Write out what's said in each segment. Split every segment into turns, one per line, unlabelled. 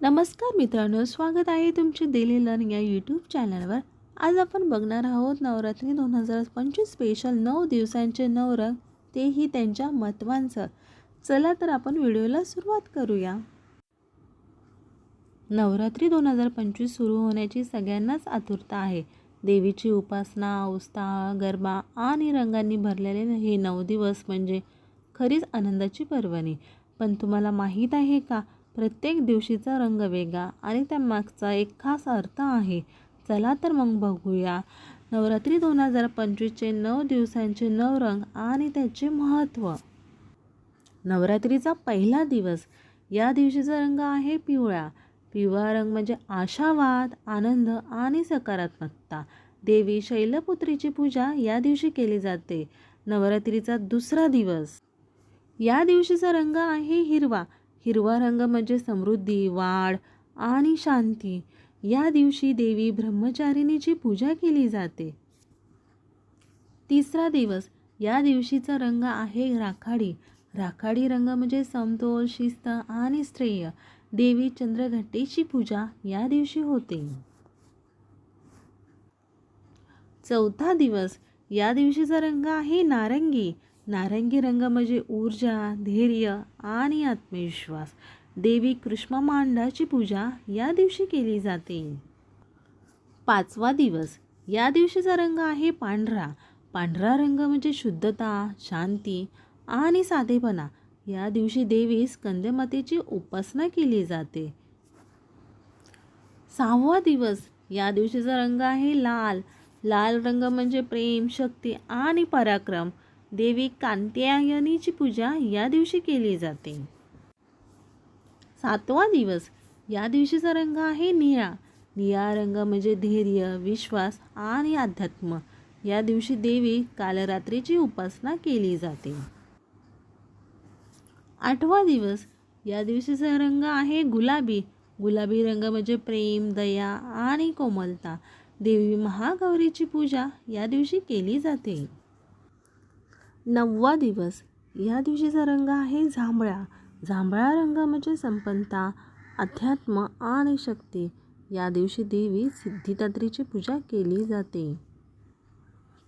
नमस्कार मित्रांनो स्वागत आहे तुमचे डेली लर्न या यूट्यूब चॅनलवर आज आपण बघणार आहोत नवरात्री दोन हजार पंचवीस स्पेशल नऊ दिवसांचे नऊ रंग तेही त्यांच्या महत्त्वांचं चला तर आपण व्हिडिओला सुरुवात करूया. नवरात्री दोन हजार पंचवीस सुरू होण्याची सगळ्यांनाच आतुरता आहे. देवीची उपासना उत्साह गरबा आणि रंगांनी भरलेले हे नऊ दिवस म्हणजे खरीच आनंदाची पर्वणी. पण तुम्हाला माहीत आहे का? प्रत्येक दिवशीचा रंग वेगळा आणि त्या मागचा एक खास अर्थ आहे. चला तर मग बघूया. नवरात्री दोन हजार पंचवीसचे नऊ दिवसांचे नऊ रंग आणि त्याचे महत्त्व. नवरात्रीचा पहिला दिवस. या दिवशीचा रंग आहे पिवळा. पिवळा रंग म्हणजे आशावाद आनंद आणि सकारात्मकता. देवी शैलपुत्रीची पूजा या दिवशी केली जाते. नवरात्रीचा दुसरा दिवस. या दिवशीचा रंग आहे हिरवा. हिरवा रंग म्हणजे समृद्धी वाढ आणि शांती. या दिवशी देवी ब्रह्मचारिणीची पूजा केली जाते. तिसरा दिवस या दिवशीचा रंग आहे राखाडी. राखाडी रंग म्हणजे समतोल शिस्त आणि श्रेय. देवी चंद्रघट्टेची पूजा या दिवशी होते. चौथा दिवस या दिवशीचा रंग आहे नारंगी. नारंगी रंग म्हणजे ऊर्जा धैर्य आणि आत्मविश्वास. देवी कृष्णमांडाची पूजा या दिवशी केली जाते. पाचवा दिवस. या दिवशीचा रंग आहे पांढरा. पांढरा रंग म्हणजे शुद्धता शांती आणि साधेपणा. या दिवशी देवी स्कंदमातेची उपासना केली जाते. सहावा दिवस. या दिवशीचा रंग आहे लाल. लाल रंग म्हणजे प्रेम शक्ती आणि पराक्रम. देवी कांत्यायनीची पूजा या दिवशी केली जाते. सातवा दिवस. या दिवशीचा रंग आहे निळा. निळा रंग म्हणजे धैर्य विश्वास आणि अध्यात्म. या दिवशी देवी कालरात्रीची उपासना केली जाते. आठवा दिवस. या दिवशीचा रंग आहे गुलाबी. गुलाबी रंग म्हणजे प्रेम दया आणि कोमलता. देवी महागौरीची पूजा या दिवशी केली जाते. नववा दिवस. या दिवशीचा रंग आहे जांभळा. जांभळा रंग म्हणजे संपन्नता अध्यात्म आणि शक्ती. या दिवशी देवी सिद्धिदात्रीची पूजा केली जाते.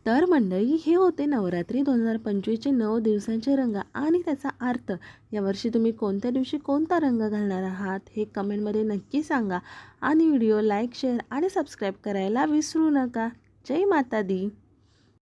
तर मंडळी हे होते नवरात्री दोन हजार पंचवीसचे नऊ दिवसांचे रंग आणि त्याचा अर्थ. यावर्षी तुम्ही कोणत्या दिवशी कोणता रंग घालणार आहात हे कमेंटमध्ये नक्की सांगा आणि व्हिडिओ लाईक शेअर आणि सबस्क्राईब करायला विसरू नका. जय माता दी.